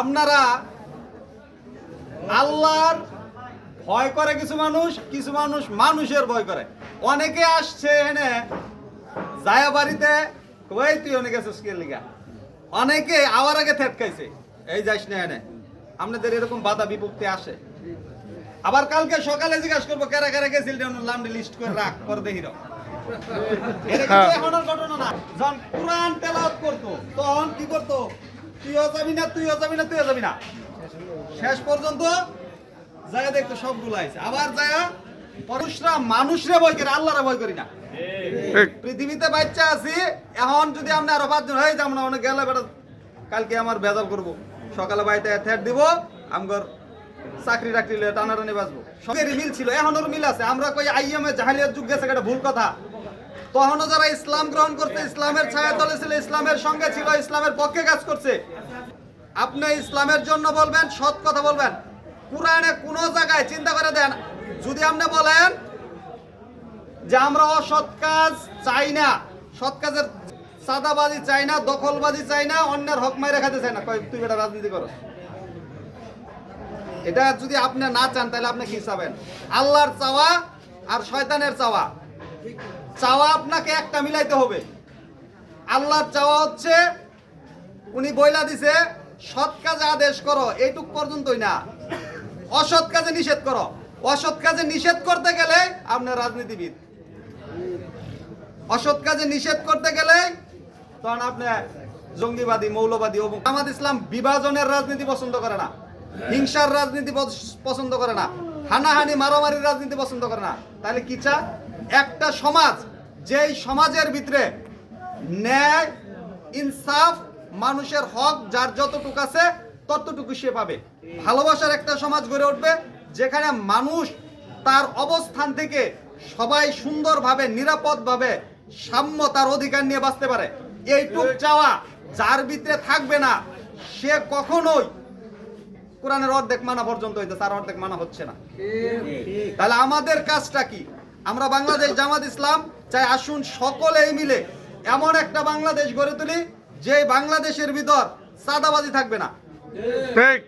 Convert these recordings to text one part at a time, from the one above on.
আপনারা আল্লাহর ভয় করে কিছু মানুষ কিছু মানুষ মানুষের ভয় করে। অনেকে আসছে এনে জায়া বাড়িতে ওই তুই অনেক লিগা? অনেকে আওয়ার আগে থেট খাইছে এই যাইস না এনে। আপনাদের এরকম বাধা বিপত্তি আসে। আবার কালকে সকালে জিজ্ঞাসা করব কেরা কেরা গেছিল নাম লিস্ট করে রাখ করে দেখি এটা কিন্তু এখনের ঘটনা না। যখন কোরআন তেলাওয়াত করতো তখন কি করতো? তুইও যাবি না তুইও যাবি না তুইও যাবি না। শেষ পর্যন্ত জায়গা দেখতো সবগুলো আছে আবার জায়গা পুরুষরা মানুষরে ভয় করে আল্লাহরে ভয় করি না। পৃথিবীতে বাচ্চা আছি এখন যদি আমরা আরও পাঁচজন হয়ে যাব না অনেক গেলে বেটা কালকে আমার বেজাল করব। সকালে বাড়িতে থ্যাট দিব আমগর চাকরি টাকরি টানাটানি বাঁচবো। সবেরই মিল ছিল এখনোর মিল আছে। আমরা কই আইএমএ জাহালিয়ার যুগ গেছে এটা ভুল কথা। তখনও যারা ইসলাম গ্রহণ করতে ইসলামের ছায়া তলে ছিল, ইসলামের সঙ্গে ছিল, ইসলামের পক্ষে কাজ করছে। আপনি ইসলামের জন্য বলবেন, সৎ কথা বলবেন। কোরআনে কোনো জায়গায় চিন্তা করে দেন, যদি আপনি বলেন যে আমরা অসৎ কাজ চাই না, সৎ কাজের সাদাবাজি চাই না, দখলবাজি চাই না, অন্যের হক মাইরে খাইতে চাই না, কয়, তুই এটা রাজনীতি করো এটা যদি আপনি না চান, তাহলে আপনি কি চাবেন? আল্লাহর চাওয়া আর শয়তানের চাওয়া। চাওয়া আপনাকে একটা মিলাইতে হবে। আল্লাহর চাওয়া হচ্ছে, উনি বইলা দিছে, সৎ কাজে আদেশ করো, এইটুক পর্যন্তই না। অসৎ কাজে নিষেধ করো। অসৎ কাজে নিষেধ করতে গেলে আপনার রাজনীতিবিদ। অসৎ কাজে নিষেধ করতে গেলে তখন আপনি জঙ্গিবাদী, মৌলবাদী, অমুক। জামাত ইসলাম বিভাজনের রাজনীতি পছন্দ করে না। হিংসার রাজনীতি পছন্দ করে না। হানাহানি, মারামারির রাজনীতি পছন্দ করে না। তাহলে কি চা একটা সমাজ যেই সমাজের ভিতরে ন্যায় ইনসাফ মানুষের হক যার যতটুকু আছে ততটুকু সে পাবে। ভালোবাসার একটা সমাজ গড়ে উঠবে যেখানে মানুষ তার অবস্থান থেকে সবাই সুন্দরভাবে নিরাপদভাবে সাম্য তার অধিকার নিয়ে বাঁচতে পারে। এইটুক চাওয়া যার ভিতরে থাকবে না সে কখনোই কোরআনের অর্ধেক মানা পর্যন্ত হইতে তার অর্ধেক মানা হচ্ছে না। তাহলে আমাদের কাজটা কি? আমরা বাংলাদেশ জামাত ইসলাম চাই আসুন সকলেই মিলে এমন একটা বাংলাদেশ গড়ে তুলি যে বাংলাদেশের ভিতর সাদাবাজি থাকবে না। ঠিক।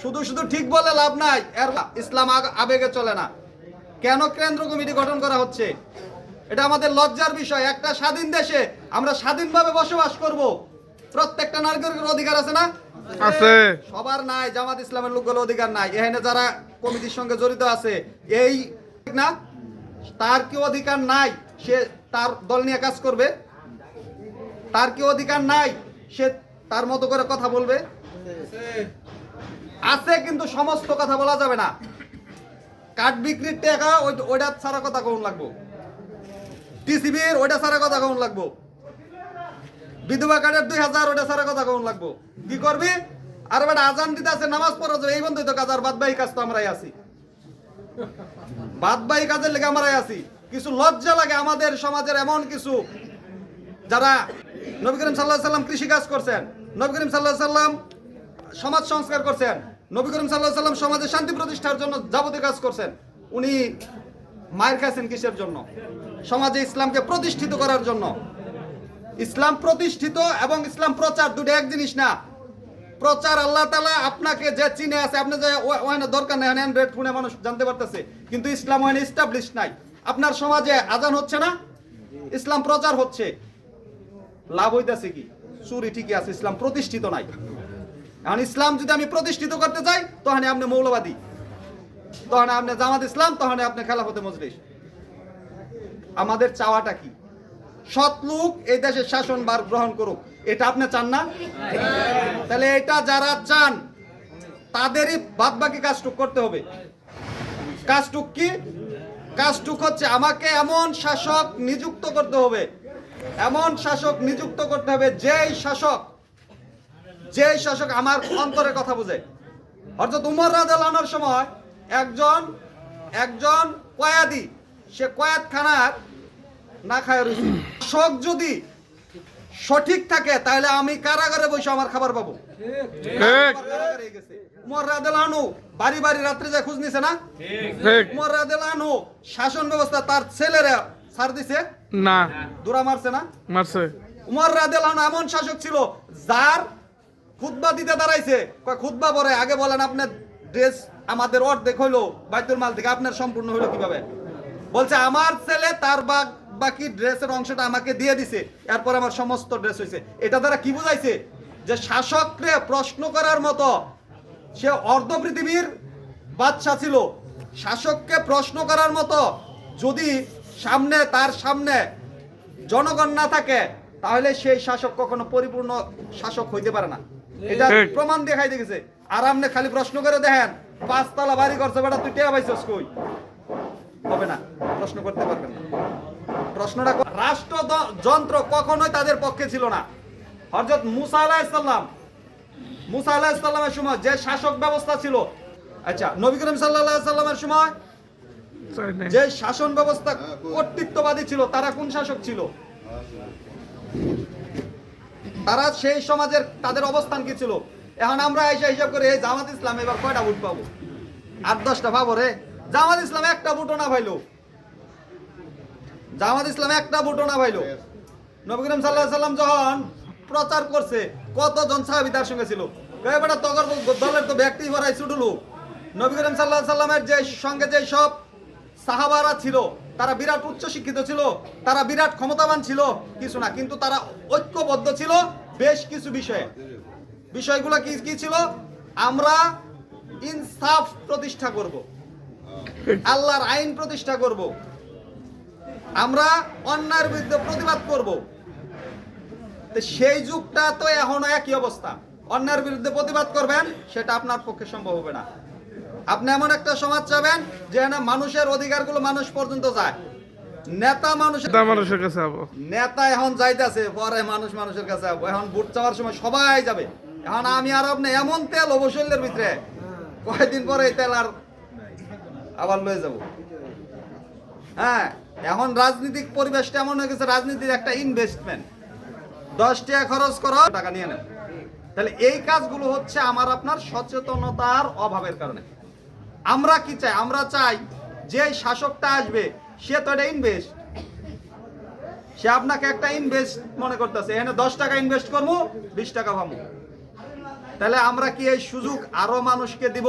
শুধু শুধু ঠিক বলে লাভ নাই এর ইসলাম আবেগে চলে না। কেন কেন্দ্র কমিটি গঠন করা হচ্ছে? এটা আমাদের লজ্জার বিষয়। একটা স্বাধীন দেশে আমরা স্বাধীনভাবে বসবাস করব। প্রত্যেকটা নাগরিকের অধিকার আছে না? আছে। সবার নাই জামাত ইসলামের লোকগুলো অধিকার নাই। এখানে যারা কমিটির সঙ্গে জড়িত আছে এই না, তার কি অধিকার নাই, সে তার দল নিয়ে কাজ করবে। তার কি অধিকার নাই, সে তার মতো করে কথা বলবে। আছে কিন্তু সমস্ত কথা বলা যাবে না। কাঠ বিক্রির টাকা ওই- ওইটা ছাড়া কথা কখন লাগবো? টিসিবির ওইটা ছাড়া কথা কখন লাগবো? বিধবা কার্ডের দুই হাজার ওটা ছাড়া কথা কখন লাগবো? কি করবি? আর বেটা, আজান দিতে আছে, নামাজ পড়া যাবে। এই বন্ধুই তো কাজ, আর কাজ তো আমরাই আছি। বাদবাহী কাজের লেগে আমরাই আছি। কিছু লজ্জা লাগে আমাদের সমাজের এমন কিছু। যারা নবী করিম সাল্লাহ সাল্লাম কৃষি কাজ করছেন, নবী করিম সাল্লাহ সাল্লাম সমাজ সংস্কার করছেন, নবী করিম সাল্লাহ সাল্লাম সমাজে শান্তি প্রতিষ্ঠার জন্য যাবতীয় কাজ করছেন, উনি মায়ের খাইছেন কিসের জন্য? সমাজে ইসলামকে প্রতিষ্ঠিত করার জন্য। ইসলাম প্রতিষ্ঠিত এবং ইসলাম প্রচার দুটো এক জিনিস না প্রচার আল্লাহ তালা আপনাকে যে চিনে আছে, আপনি যে ওখানে দরকার নেই অ্যান্ড্রয়েড ফোনে মানুষ জানতে পারতেছে, কিন্তু ইসলাম ওখানে ইস্টাবলিশ নাই। আপনার সমাজে আজান হচ্ছে না? ইসলাম প্রচার হচ্ছে। লাভ হইতেছে কি? চুরি ঠিকই আছে, ইসলাম প্রতিষ্ঠিত নাই। এখন ইসলাম যদি আমি প্রতিষ্ঠিত করতে চাই তখন আপনি মৌলবাদী। তখন আপনি জামাত ইসলাম তখন আপনি খেলাফতে মজলিস। আমাদের চাওয়াটা কি? সৎ লোক এই দেশের শাসন বার গ্রহণ করুক। এটা আপনি চান না? তাহলে এটা যারা চান, তাদেরই বাদ বাকি কাজটুক করতে হবে। কাজটুক কি? কাজটুক হচ্ছে আমাকে এমন শাসক নিযুক্ত করতে হবে, এমন শাসক নিযুক্ত করতে হবে যেই শাসক যেই শাসক আমার অন্তরে কথা বুঝে। অর্থাৎ উমর রাজালানোর সময় একজন একজন কয়াদি, সে কয়াতখানার না খায় শখ যদি সঠিক থাকে তাহলে আমি কারাগারে বসে আমার খাবার পাবো। বাড়ি বাড়ি রাত্রে যা খোঁজ নিছে না? উমর শাসন ব্যবস্থা তার ছেলেরা ছাড় দিছে? না। দূরা মারছে না? মারছে। উমর রাদেলানু এমন শাসক ছিল যার খুতবা দিতে দাঁড়াইছে। কয় খুতবা পরে আগে বলেন আপনার ড্রেস আমাদের অর্ধেক হইল বাইতুল মাল থেকে আপনার সম্পূর্ণ হইল কীভাবে? বলছে আমার ছেলে তার বাক বাকি ড্রেসের অংশটা আমাকে দিয়ে দিছে। এরপর আমার সমস্ত ড্রেস হয়েছে এটা দ্বারা কি বুঝাইছে? যে শাসককে প্রশ্ন করার মতো সে অর্ধ পৃথিবীর বাদশা ছিল। শাসককে প্রশ্ন করার মতো যদি সামনে তার সামনে জনগণ না থাকে তাহলে সেই শাসক কখনো পরিপূর্ণ শাসক হইতে পারে না। এটা প্রমাণ দেখাই দেখেছে আর আপনি খালি প্রশ্ন করে দেখেন পাঁচতলা বাড়ি করছে বেটা তুই টেয়া পাইছস কই? হবে না। প্রশ্ন করতে পারবেন না। প্রশ্নটা রাষ্ট্র যন্ত্র কখনোই তাদের পক্ষে ছিল না। হযরত মুসা আলাইহিসসালাম মুসা আলাইহিসসালামের সময় যে শাসক ব্যবস্থা ছিল আচ্ছা নবী করিম আলাইহি সাল্লামের সময় যে শাসন ব্যবস্থা কর্তৃত্ববাদী ছিল তারা কোন শাসক ছিল? তারা সেই সমাজের তাদের অবস্থান কি ছিল? এখন আমরা এসে হিসাব করে এই জামাত ইসলাম এবার কয়টা ভোট পাবো? আট দশটা পাবো রে। জামাত ইসলাম একটা ভোটও না পাইলো জামাত ইসলাম একটা ভোটও না পাইলো নবীকরম সাল্লাহ সাল্লাম যখন প্রচার করছে কতজন সাহাবী তার সঙ্গে ছিল? বেটা তগর দলের তো ব্যক্তি ভরাই ছুটুলু। নবী করিম সাল্লাহ সাল্লামের যে সঙ্গে যে সব সাহাবারা ছিল তারা বিরাট উচ্চ শিক্ষিত ছিল তারা বিরাট ক্ষমতাবান ছিল কিছু না কিন্তু তারা ঐক্যবদ্ধ ছিল বেশ কিছু বিষয়ে। বিষয়গুলো কি কি ছিল? আমরা ইনসাফ প্রতিষ্ঠা করব। আল্লাহর আইন প্রতিষ্ঠা করব। আমরা অন্যায়ের বিরুদ্ধে প্রতিবাদ করব। সেই যুগটা তো এখনও একই অবস্থা। অন্যায়ের বিরুদ্ধে প্রতিবাদ করবেন সেটা আপনার পক্ষে সম্ভব হবে না। আপনি এমন একটা সমাজ চাবেন যে না মানুষের অধিকারগুলো মানুষ পর্যন্ত যায়। নেতা মানুষের মানুষের কাছে নেতা এখন যাইতেছে পরে মানুষ মানুষের কাছে যাব। এখন ভোট চাওয়ার সময় সবাই যাবে। এখন আমি আর আপনি এমন তেল অবশৈলের ভিতরে। কয়েকদিন পরে এই তেল আর আবার লয়ে যাব। হ্যাঁ এখন রাজনৈতিক পরিবেশটা এমন হয়ে গেছে, রাজনীতির একটা ইনভেস্টমেন্ট দশ টাকা খরচ করো, টাকা নিয়ে নেন। তাহলে এই কাজগুলো হচ্ছে আমার আপনার সচেতনতার অভাবের কারণে। আমরা কি চাই? আমরা চাই যে শাসকটা আসবে, সে তো এটা ইনভেস্ট সে আপনাকে একটা ইনভেস্ট মনে করতেছে, এখানে দশ টাকা ইনভেস্ট করব, বিশ টাকা পাবো তাহলে আমরা কি এই সুযোগ আরও মানুষকে দিব?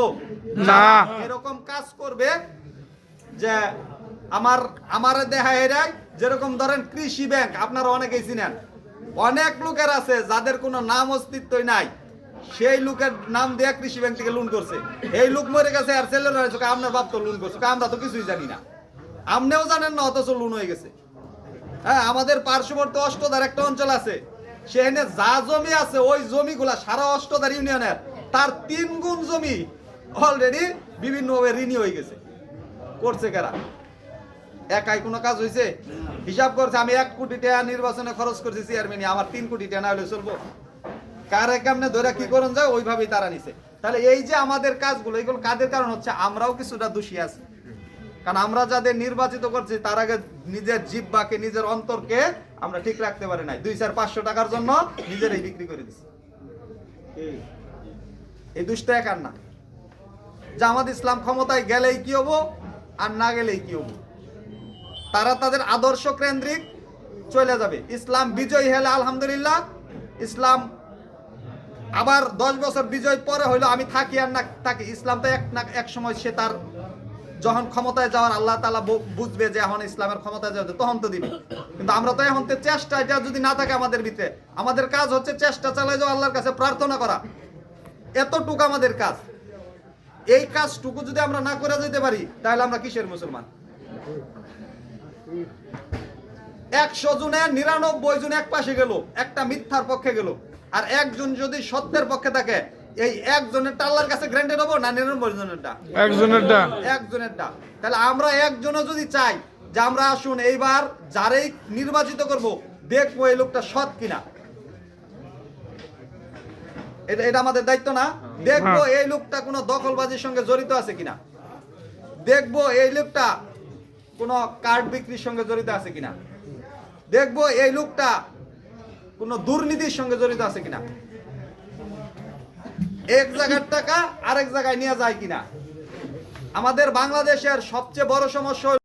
না। এরকম কাজ করবে যে আমার আমার দেহা এরাই যেরকম ধরেন কৃষি ব্যাংক, আপনারা অনেকেই চিনেন। অনেক লোকের আছে যাদের কোনো নাম অস্তিত্বই নাই। সেই লোকের নাম দিয়ে কৃষি ব্যাংক থেকে লোন করছে। এই লোক মরে গেছে আর হয়েছে আপনার বাপ তো লোন করছে আমরা তো কিছুই জানি না। আপনিও জানেন না, অথচ লোন হয়ে গেছে। হ্যাঁ আমাদের পার্শ্ববর্তী অষ্টদার একটা অঞ্চল আছে। সেখানে যা জমি আছে, ওই জমিগুলা সারা অষ্টদার ইউনিয়নের, তার তিন গুণ জমি অলরেডি বিভিন্নভাবে ঋণী হয়ে গেছে। করছে কারা? একাই কোনো কাজ হয়েছে হিসাব করছে, আমি এক কোটি টাকা নির্বাচনে খরচ করছি চেয়ারম্যানই আমার তিন কোটি টাকা না হলে চলবো। কারে কেমনে ধরে কি করুন যায়, ওইভাবেই তারা নিছে। তাহলে এই যে আমাদের কাজগুলো, এগুলো কাদের কারণ হচ্ছে, আমরাও কিছুটা দোষী আছি। কারণ আমরা যাদের নির্বাচিত করছি, তার আগে নিজের জিব্বাকে, নিজের অন্তরকে আমরা ঠিক রাখতে পারি নাই। দুই চার পাঁচশো টাকার জন্য নিজেরাই বিক্রি করে দিছি। এই দুষ্টা একার না জামাত ইসলাম ক্ষমতায় গেলেই কি হব আর না গেলেই কি হব? তারা তাদের আদর্শ কেন্দ্রিক চলে যাবে। ইসলাম বিজয়ী হলে আলহামদুলিল্লাহ, ইসলাম আবার দশ বছর বিজয় পরে হইল আমি থাকি আর না থাকি। ইসলাম তো এক না এক সময় সে তার যখন ক্ষমতায় যাওয়ার আল্লাহ তালা বুঝবে যে এখন ইসলামের ক্ষমতায় যাবে, তখন তো দিবে। কিন্তু আমরা তো এখন চেষ্টা, এটা যদি না থাকে আমাদের ভিতরে। আমাদের কাজ হচ্ছে চেষ্টা চালাই যাওয়া, আল্লাহর কাছে প্রার্থনা করা। এতটুকু আমাদের কাজ। এই কাজটুকু যদি আমরা না করে যেতে পারি তাহলে আমরা কিসের মুসলমান? একশো জনে নিরানব্বই জন এক পাশে গেল একটা মিথ্যার পক্ষে গেল। আর একজন যদি সত্যের পক্ষে থাকে এই একজনের আল্লাহর কাছে গ্র্যান্ডেড হব না নিরানব্বই জনেরটা একজনেরটা একজনেরটা তাহলে আমরা একজনও যদি চাই যে আমরা আসুন এইবার যারাই নির্বাচিত করব দেখব এই লোকটা সৎ কিনা। এটা এটা আমাদের দায়িত্ব না? দেখব এই লোকটা কোনো দখলবাজির সঙ্গে জড়িত আছে কিনা? দেখব এই লোকটা কোনো কার্ড বিক্রির সঙ্গে জড়িত আছে কিনা? দেখব এই লোকটা কোনো দুর্নীতির সঙ্গে জড়িত আছে কিনা? এক জায়গার টাকা আরেক জায়গায় নিয়ে যায় কিনা? আমাদের বাংলাদেশের সবচেয়ে বড় সমস্যা